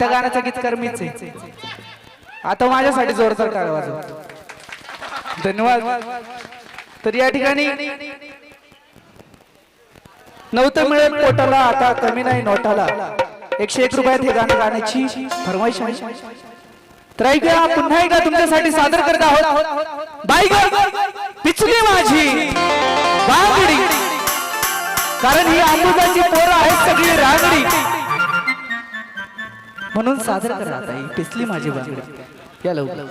त्या गाण्याचा गीतकार मीच आहे. आता माझ्यासाठी जोरदार टाळ वाजव. धन्यवाद. तर या ठिकाणी नव्हतं मिळत पोटाला आता कमी नाही नोटाला. एकशे एक रुपयात हे गाणं गाण्याची फरमाईश आहे. तर ऐकूया पुन्हा एकदा तुमच्यासाठी सादर करत आहोत. बाई पिचली माझी बांगडी. कारण ही आंबुजाची पोरं आहेत सगळी रांगडी. म्हणून सादर करा आता. पिसली माझी बांगडी. या लवकर.